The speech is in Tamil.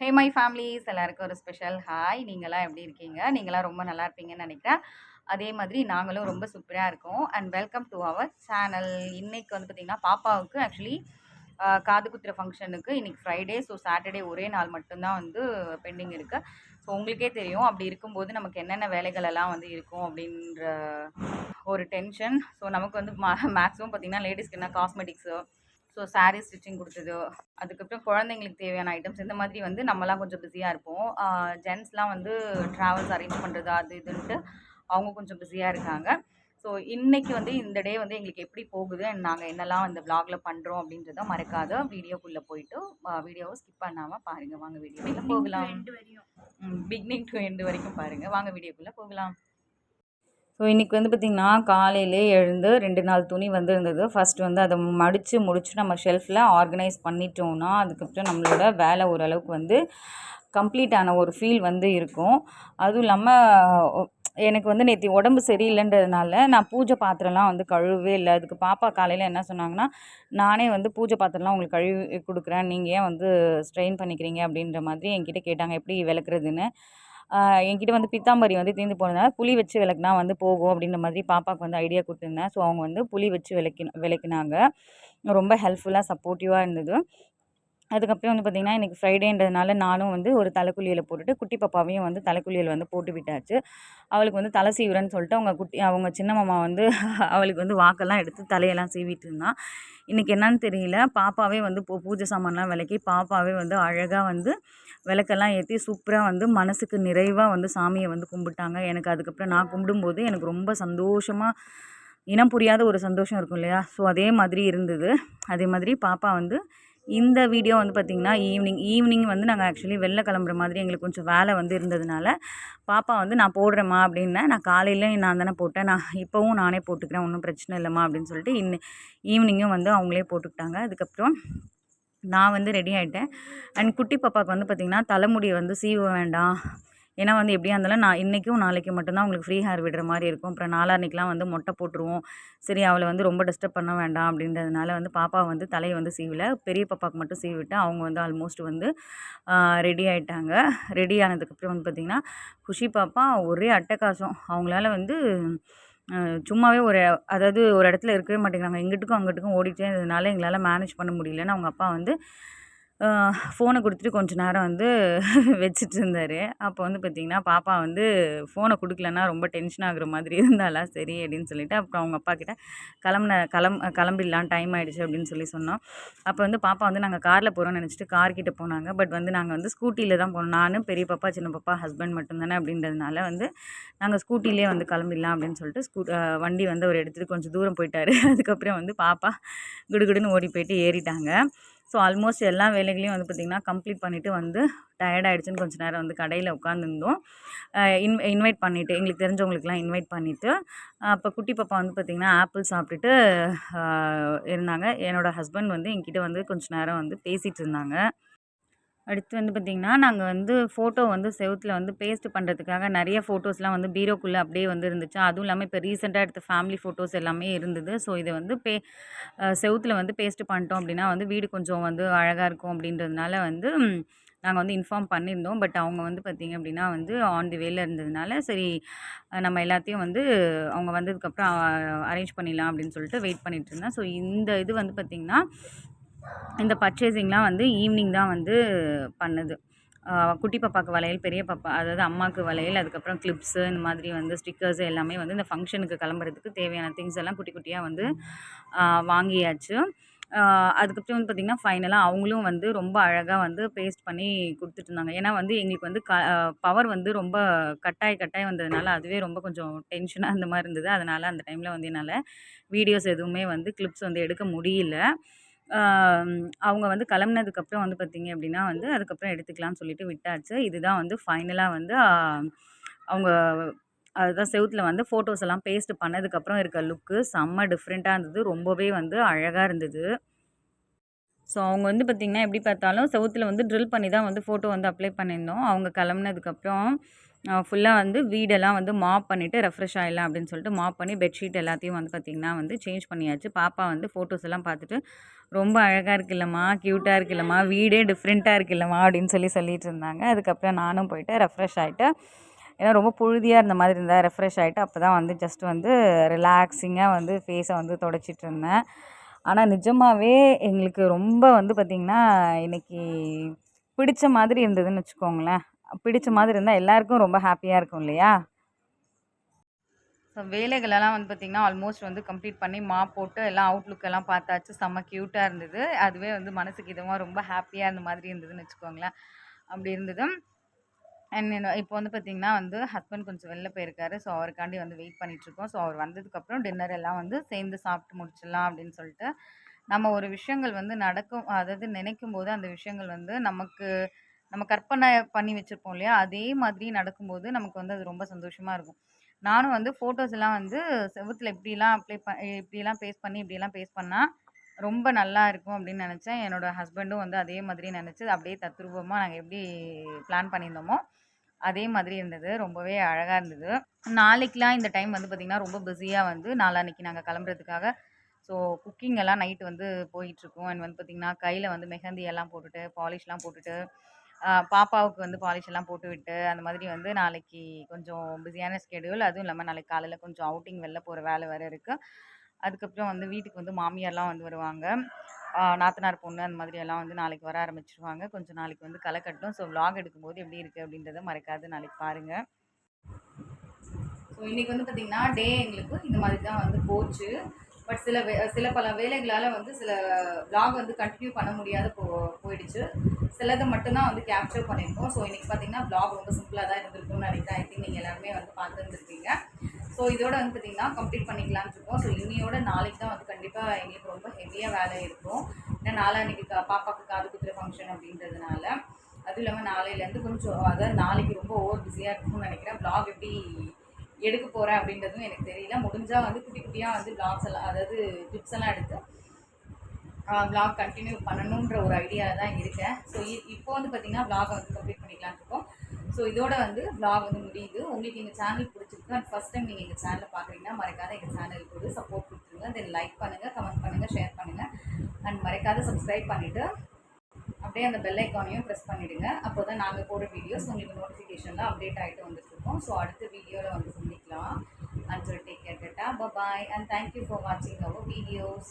ஹே மை ஃபேமிலிஸ் எல்லாருக்கும் ஒரு ஸ்பெஷல் ஹாய் நீங்களாம் எப்படி இருக்கீங்க? நீங்களாம் ரொம்ப நல்லா இருப்பீங்கன்னு நினைக்கிறேன். அதே மாதிரி நாங்களும் ரொம்ப சூப்பராக இருக்கோம். And welcome to our channel இன்னைக்கு வந்து பார்த்திங்கன்னா பாப்பாவுக்கு ஆக்சுவலி காது குத்துற ஃபங்க்ஷனுக்கு இன்னைக்கு ஃப்ரைடே ஸோ சாட்டர்டே ஒரே நாள் மட்டும்தான் வந்து பெண்டிங் இருக்குது ஸோ உங்களுக்கே தெரியும். அப்படி இருக்கும்போது நமக்கு என்னென்ன வேலைகள் எல்லாம் வந்து இருக்கும் அப்படின்ற ஒரு டென்ஷன் ஸோ நமக்கு வந்து மேக்ஸிமம் பார்த்திங்கன்னா லேடிஸ்க்கு என்ன காஸ்மெட்டிக்ஸு ஸோ சாரீ ஸ்டிச்சிங் கொடுத்தது அதுக்கப்புறம் குழந்தைங்களுக்கு தேவையான ஐட்டம்ஸ் இந்த மாதிரி வந்து நம்மலாம் கொஞ்சம் பிஸியாக இருப்போம். ஜென்ஸ்லாம் வந்து ட்ராவல்ஸ் அரேஞ்ச் பண்ணுறது அது இதுன்ட்டு அவங்க கொஞ்சம் பிஸியாக இருக்காங்க. ஸோ இன்றைக்கி வந்து இந்த டே வந்து எங்களுக்கு எப்படி போகுது அண்ட் நாங்கள் என்னெல்லாம் இந்த விலாகில் பண்ணுறோம் அப்படின்றத மறக்காத வீடியோக்குள்ளே போயிட்டு வீடியோவை ஸ்கிப் பண்ணாமல் பாருங்கள் வாங்க வீடியோக்குள்ளே போகலாம். பிக்னிங் டு எண்டு வரைக்கும் பாருங்கள் வாங்க வீடியோக்குள்ளே போகலாம். ஸோ இன்றைக்கி வந்து பார்த்திங்கன்னா காலையிலே எழுந்து ரெண்டு நாள் துணி வந்து இருந்தது ஃபஸ்ட் வந்து அதை மடித்து முடித்து நம்ம ஷெல்ஃபில் ஆர்கனைஸ் பண்ணிட்டோம்னா அதுக்கப்புறம் நம்மளோட வேலை ஓரளவுக்கு வந்து கம்ப்ளீட்டான ஒரு ஃபீல் வந்து இருக்கும். அதுவும் இல்லாமல் எனக்கு வந்து நேற்று உடம்பு சரியில்லைன்றதுனால நான் பூஜை பாத்திரம்லாம் வந்து கழுவவே இல்லை. அதுக்கு பாப்பா காலையில் என்ன சொன்னாங்கன்னா நானே வந்து பூஜை பாத்திரம்லாம் உங்களுக்கு கழுவி கொடுக்குறேன். நீங்கள் ஏன் வந்து ஸ்ட்ரெயின் பண்ணிக்கிறீங்க? அப்படின்ற மாதிரி என்கிட்ட கேட்டாங்க. எப்படி விளக்குறதுன்னு? என்கிட்ட வந்து பித்தாம்பரி வந்து தீர்ந்து போனதுனால புளி வச்சு விளக்குனா வந்து போகும் அப்படின்ற மாதிரி பாப்பாவுக்கு வந்து ஐடியா கொடுத்துருந்தேன். ஸோ அவங்க வந்து புளி வச்சு விளக்கி விளக்குனாங்க. ரொம்ப ஹெல்ப்ஃபுல்லாக சப்போர்ட்டிவாக இருந்தது. அதுக்கப்புறம் வந்து பார்த்திங்கன்னா இன்றைக்கி ஃப்ரைடேன்றதுனால நானும் வந்து ஒரு தலைக்குளியலை போட்டுட்டு குட்டி பாப்பாவையும் வந்து தலைக்குளியல் வந்து போட்டு விட்டாச்சு. அவளுக்கு வந்து தலை சீவுறேன்னு சொல்லிட்டு அவங்க குட்டி அவங்க சின்ன மாமா வந்து அவளுக்கு வந்து வாக்கெல்லாம் எடுத்து தலையெல்லாம் சீவிட்டு இருந்தான். இன்றைக்கி என்னன்னு தெரியல. பாப்பாவே வந்து பூ பூஜை சாமான்லாம் விளக்கி பாப்பாவே வந்து அழகாக வந்து விளக்கெல்லாம் ஏற்றி சூப்பராக வந்து மனசுக்கு நிறைவாக வந்து சாமியை வந்து கும்பிட்டாங்க. எனக்கு அதுக்கப்புறம் நான் கும்பிடும்போது எனக்கு ரொம்ப சந்தோஷமாக இனம் புரியாத ஒரு சந்தோஷம் இருக்கும் இல்லையா? ஸோ அதே மாதிரி இருந்தது. அதே மாதிரி பாப்பா வந்து இந்த வீடியோ வந்து பார்த்திங்கன்னா ஈவினிங் ஈவினிங் வந்து நாங்கள் ஆக்சுவலி வெளில கிளம்புற மாதிரி எங்களுக்கு கொஞ்சம் வேலை வந்து இருந்ததுனால பாப்பா வந்து நான் போடுறேம்மா அப்படின்னேன். நான் காலையில் நான் தானே போட்டேன். நான் இப்போவும் நானே போட்டுக்கிறேன். ஒன்றும் பிரச்சனை இல்லைம்மா அப்படின்னு சொல்லிட்டு இன்னும் ஈவினிங்கும் வந்து அவங்களே போட்டுக்கிட்டாங்க. அதுக்கப்புறம் நான் வந்து ரெடி ஆகிட்டேன் அண்ட் குட்டி பாப்பாவுக்கு வந்து பார்த்திங்கன்னா தலைமுடியை வந்து சீவ வேண்டாம். ஏன்னா வந்து எப்படியா இருந்தாலும் நான் இன்றைக்கும் நாளைக்கு மட்டும்தான் உங்களுக்கு ஃப்ரீ ஹேர் விடுற மாதிரி இருக்கும். அப்புறம் நாளான்னைக்கெலாம் வந்து மொட்டை போட்டுருவோம். சரி அவளை வந்து ரொம்ப டிஸ்டர்ப் பண்ண வேண்டாம் அப்படின்றதுனால வந்து பாப்பா வந்து தலையை வந்து சீவலை. பெரிய பாப்பாவுக்கு மட்டும் சீவிட்டு அவங்க வந்து ஆல்மோஸ்ட் வந்து ரெடி ஆகிட்டாங்க ரெடி ஆனதுக்கப்புறம் வந்து பார்த்திங்கன்னா குஷி பாப்பா ஒரே அட்டகாசம். அவங்களால வந்து சும்மாவே ஒரு அதாவது ஒரு இடத்துல இருக்கவே மாட்டேங்கிறாங்க. இங்கிட்டுக்கும் அங்கிட்டுக்கும் ஓடிட்டே இருந்ததுனால எங்களால் மேனேஜ் பண்ண முடியலன்னு அவங்க அப்பா வந்து ஃபோனை கொடுத்துட்டு கொஞ்சம் நேரம் வந்து வச்சுட்டு இருந்தார் அப்போ வந்து பார்த்திங்கன்னா பாப்பா வந்து ஃபோனை கொடுக்கலன்னா ரொம்ப டென்ஷன் ஆகுற மாதிரி இருந்தாலா சரி அப்படின்னு சொல்லிவிட்டு அப்புறம் அவங்க அப்பா கிட்ட கிளம்புன கிளம் கிளம்பிடலாம் டைம் ஆகிடுச்சு அப்படின்னு சொல்லி சொன்னோம். அப்போ வந்து பாப்பா வந்து நாங்கள் காரில் போகிறோம்னு நினச்சிட்டு கார் கிட்டே போனாங்க. பட் வந்து நாங்கள் வந்து ஸ்கூட்டியில் தான் போனோம். நான் பெரிய பாப்பா சின்ன பாப்பா ஹஸ்பண்ட் மட்டும்தானே அப்படின்றதுனால வந்து நாங்கள் ஸ்கூட்டிலே வந்து கிளம்பிடலாம் அப்படின்னு சொல்லிட்டு ஸ்கூ வண்டி வந்து அவர் எடுத்துகிட்டு கொஞ்சம் தூரம் போயிட்டார். அதுக்கப்புறம் வந்து பாப்பா குடுகுடுன்னு ஓடி போயிட்டு ஏறிட்டாங்க. ஸோ ஆல்மோஸ்ட் எல்லா வேலைகளையும் வந்து பார்த்திங்கன்னா கம்ப்ளீட் பண்ணிவிட்டு வந்து டயர்ட் ஆகிடுச்சின்னு கொஞ்சம் நேரம் வந்து கடையில் உட்காந்துருந்தோம் இன் இன்வைட் பண்ணிவிட்டு எங்களுக்கு தெரிஞ்சவங்களுக்குலாம் இன்வைட் பண்ணிவிட்டு அப்போ குட்டி பாப்பா வந்து பார்த்திங்கன்னா ஆப்பிள் சாப்பிட்டுட்டு இருந்தாங்க. என்னோடய ஹஸ்பண்ட் வந்து என்கிட்ட வந்து கொஞ்சம் நேரம் வந்து பேசிகிட்டு இருந்தாங்க. அடுத்து வந்து பார்த்திங்கன்னா நாங்கள் வந்து ஃபோட்டோ வந்து செவுத்தில் வந்து பேஸ்ட் பண்ணுறதுக்காக நிறைய ஃபோட்டோஸ்லாம் வந்து பீரோக்குள்ளே அப்படியே வந்து இருந்துச்சு. அதுவும் இல்லாமல் இப்போ ரீசெண்டாக எடுத்த ஃபேமிலி ஃபோட்டோஸ் எல்லாமே இருந்தது. ஸோ இதை வந்து பே செவுத்தில் வந்து பேஸ்ட் பண்ணிட்டோம் அப்படின்னா வந்து வீடு கொஞ்சம் வந்து அழகாக இருக்கும் அப்படின்றதுனால வந்து நாங்கள் வந்து இன்ஃபார்ம் பண்ணியிருந்தோம். பட் அவங்க வந்து பார்த்திங்க அப்படின்னா வந்து ஆன் தி வேல இருந்ததுனால சரி நம்ம எல்லாத்தையும் வந்து அவங்க வந்ததுக்கப்புறம் அரேஞ்ச் பண்ணிடலாம் அப்படின்னு சொல்லிட்டு வெயிட் பண்ணிகிட்டு இருந்தேன் ஸோ இந்த இது வந்து பார்த்திங்கன்னா இந்த பர்ச்சேசிங்லாம் வந்து ஈவினிங் தான் வந்து பண்ணுது. குட்டி பாப்பாவுக்கு வளையல் பெரிய பாப்பா அதாவது அம்மாவுக்கு வளையல் அதுக்கப்புறம் கிளிப்ஸு இந்த மாதிரி வந்து ஸ்டிக்கர்ஸு எல்லாமே வந்து இந்த ஃபங்க்ஷனுக்கு கிளம்புறதுக்கு தேவையான திங்ஸ் எல்லாம் குட்டி குட்டியாக வந்து வாங்கியாச்சு. அதுக்கப்புறம் வந்து பார்த்திங்கன்னா ஃபைனலாக அவங்களும் வந்து ரொம்ப அழகாக வந்து பேஸ்ட் பண்ணி கொடுத்துட்ருந்தாங்க ஏன்னா வந்து எங்களுக்கு வந்து க பவர் வந்து ரொம்ப கட்டாய கட்டாயம் வந்ததுனால அதுவே ரொம்ப கொஞ்சம் டென்ஷனாக அந்த மாதிரி இருந்தது. அதனால் அந்த டைமில் வந்து என்னால் வீடியோஸ் எதுவுமே வந்து கிளிப்ஸ் வந்து எடுக்க முடியல. அவங்க வந்து கிளம்புனதுக்கப்புறம் வந்து பார்த்திங்க அப்படின்னா வந்து அதுக்கப்புறம் எடுத்துக்கலாம்னு சொல்லிட்டு விட்டாச்சு. இதுதான் வந்து ஃபைனலாக வந்து அவங்க அதுதான் செவுத்தில் வந்து ஃபோட்டோஸ் எல்லாம் பேஸ்ட் பண்ணதுக்கப்புறம் இருக்க லுக்கு செம்ம டிஃப்ரெண்ட்டாக இருந்தது. ரொம்பவே வந்து அழகாக இருந்தது. ஸோ அவங்க வந்து பார்த்திங்கன்னா எப்படி பார்த்தாலும் செவுத்தில் வந்து ட்ரில் பண்ணி தான் வந்து ஃபோட்டோ வந்து அப்ளை பண்ணியிருந்தோம். அவங்க கிளம்புனதுக்கப்புறம் ஃபுல்லாக வந்து வீடெல்லாம் வந்து மாப் பண்ணிவிட்டு ரெஃப்ரெஷ் ஆகிடலாம் அப்படின்னு சொல்லிட்டு மாப் பண்ணி பெட்ஷீட் எல்லாத்தையும் வந்து பார்த்திங்கன்னா வந்து சேஞ்ச் பண்ணியாச்சு. பாப்பா வந்து ஃபோட்டோஸ் எல்லாம் பார்த்துட்டு ரொம்ப அழகாக இருக்குல்லம்மா க்யூட்டாக இருக்குல்லம்மா வீடே டிஃப்ரெண்ட்டாக இருக்குல்லம்மா அப்படின்னு சொல்லி சொல்லிட்டு இருந்தாங்க. அதுக்கப்புறம் நானும் போயிட்டு ரெஃப்ரெஷ் ஆகிட்டு ஏன்னா ரொம்ப புழுதியாக இருந்த மாதிரி இருந்தால் ரெஃப்ரெஷ் ஆகிட்டு அப்போ தான் வந்து ஜஸ்ட் வந்து ரிலாக்ஸிங்காக வந்து ஃபேஸை வந்து தொடச்சிட்டு இருந்தேன். ஆனால் நிஜமாகவே எங்களுக்கு ரொம்ப வந்து பார்த்திங்கன்னா இன்றைக்கி பிடிச்ச மாதிரி இருந்ததுன்னு வச்சுக்கோங்களேன். பிடிச்ச மாதிரி இருந்தால் எல்லாருக்கும் ரொம்ப ஹாப்பியாக இருக்கும் இல்லையா? ஸோ வேலைகளெல்லாம் வந்து பார்த்திங்கன்னா ஆல்மோஸ்ட் வந்து கம்ப்ளீட் பண்ணி மாப் போட்டு எல்லாம் அவுட்லுக் எல்லாம் பார்த்தாச்சு. செம்ம க்யூட்டாக இருந்தது. அதுவே வந்து மனசுக்கு இதமாக ரொம்ப ஹாப்பியாக இருந்த மாதிரி இருந்ததுன்னு வச்சுக்கோங்களேன். அப்படி இருந்தது. அண்ட் இப்போ வந்து பார்த்திங்கன்னா வந்து ஹஸ்பண்ட் கொஞ்சம் வெளில போயிருக்காரு. ஸோ அவருக்காண்டி வந்து வெயிட் பண்ணிகிட்ருக்கோம் ஸோ அவர் வந்ததுக்கப்புறம் டின்னர் எல்லாம் வந்து சேர்ந்து சாப்பிட்டு முடிச்சிடலாம் அப்படின்னு சொல்லிட்டு நம்ம ஒரு விஷயங்கள் வந்து நடக்கும் அதாவது நினைக்கும் போது அந்த விஷயங்கள் வந்து நமக்கு நம்ம கற்பனை பண்ணி வச்சுருப்போம் இல்லையா? அதே மாதிரி நடக்கும்போது நமக்கு வந்து அது ரொம்ப சந்தோஷமாக இருக்கும். நானும் வந்து ஃபோட்டோஸ் எல்லாம் வந்து செவத்தில் இப்படிலாம் அப்ளை ப இப்படிலாம் பேஸ் பண்ணி இப்படிலாம் பேஸ் பண்ணால் ரொம்ப நல்லா இருக்கும் அப்படின்னு நினச்சேன். என்னோட ஹஸ்பண்டும் வந்து அதே மாதிரி நினச்சி அப்படியே தத்ரூபமாக நாங்கள் எப்படி பிளான் பண்ணியிருந்தோமோ அதே மாதிரி இருந்தது. ரொம்பவே அழகாக இருந்தது. நாளைக்கெலாம் இந்த டைம் வந்து பார்த்திங்கன்னா ரொம்ப பிஸியாக வந்து நாளான்னைக்கு நாங்கள் கிளம்புறதுக்காக ஸோ குக்கிங் எல்லாம் நைட் வந்து போயிட்டுருக்கோம் அண்ட் வந்து பார்த்திங்கன்னா கையில் வந்து மெஹந்தி எல்லாம் போட்டுட்டு பாலிஷ்லாம் போட்டுட்டு பாப்பாவுக்கு வந்து பாலிஷ் எல்லாம் போட்டு விட்டு அந்த மாதிரி வந்து நாளைக்கு கொஞ்சம் பிஸியான ஸ்கெடியூல் அதுவும் இல்லாமல் நாளைக்கு காலையில் கொஞ்சம் அவுட்டிங் வெளில போகிற வேலை வேறு இருக்குது அதுக்கப்புறம் வந்து வீட்டுக்கு வந்து மாமியார்லாம் வந்து வருவாங்க. நாத்தனார் பொண்ணு அந்த மாதிரி எல்லாம் வந்து நாளைக்கு வர ஆரம்பிச்சிருவாங்க. கொஞ்சம் நாளைக்கு வந்து களை கட்டும். ஸோ விலாக் எடுக்கும்போது எப்படி இருக்குது அப்படின்றத மறக்காது நாளைக்கு பாருங்கள் ஸோ இன்றைக்கி வந்து பார்த்திங்கன்னா டே எங்களுக்கு இந்த மாதிரி தான் வந்து போச்சு. பட் சில வே சில பல வேலைகளால் வந்து சில vlog வந்து கண்டினியூ பண்ண முடியாத போ போயிடுச்சு. சிலதை மட்டும்தான் வந்து கேப்சர் பண்ணியிருக்கோம். ஸோ இன்றைக்கி பார்த்தீங்கன்னா vlog ரொம்ப சிம்பிளாக தான் இருந்திருக்கும்னு நினைக்கிறேன். ஐ திங்க் நீங்கள் எல்லாருமே வந்து பார்த்துருந்துருக்கீங்க ஸோ இதோட வந்து பார்த்திங்கன்னா கம்ப்ளீட் பண்ணிக்கலாம்னு இருக்கோம். ஸோ இன்னையோட நாளைக்கு தான் வந்து கண்டிப்பாக எங்களுக்கு ரொம்ப ஹெவியாக வேலை இருக்கும். ஏன்னா நாளான்னைக்கு கா பாப்பாவுக்கு காது குத்துற ஃபங்க்ஷன் அப்படின்றதுனால. அதுவும் இல்லாமல் நாளையிலேருந்து கொஞ்சம் அதாவது நாளைக்கு ரொம்ப ஓவர் பிஸியாக இருக்கும்னு நினைக்கிறேன். ப்ளாக் எப்படி எடுக்க போகிறேன் அப்படின்றதும் எனக்கு தெரியல. முடிஞ்சால் வந்து குட்டி குட்டியாக வந்து பிளாக்ஸ் எல்லாம் அதாவது டிப்ஸ் எல்லாம் எடுத்து பிளாக் கண்டினியூ பண்ணணுன்ற ஒரு ஐடியாவில் தான் இருக்கேன். ஸோ இப்போ வந்து பார்த்திங்கன்னா vlog வந்து கம்ப்ளீட் பண்ணிக்கலாம்னு இருக்கோம். ஸோ இதோட வந்து பிளாக் வந்து முடியுது. உங்களுக்கு எங்கள் சேனல் பிடிச்சிருக்கு அண்ட் ஃபஸ்ட் டைம் நீங்கள் எங்கள் சேனலை பார்க்குறீங்கன்னா மறக்காத எங்கள் சேனலுக்கு வந்து சப்போர்ட் கொடுத்துருங்க. தென் லைக் பண்ணுங்கள் கமெண்ட் பண்ணுங்கள் ஷேர் பண்ணுங்கள் அண்ட் மறக்காத சப்ஸ்கிரைப் பண்ணிவிட்டு அப்படியே அந்த பெல் ஐக்கானையும் ப்ரெஸ் பண்ணிவிடுங்க அப்போ தான் நாங்கள் போடுற வீடியோஸ் உங்களுக்கு நோட்டிஃபிகேஷனில் அப்டேட் ஆகிட்டு வந்துட்டுருக்கோம் ஸோ அடுத்த வீடியோவில் வந்து சந்திக்கலாம் and take care tata bye and thank you for வாட்சிங் அவர் வீடியோஸ்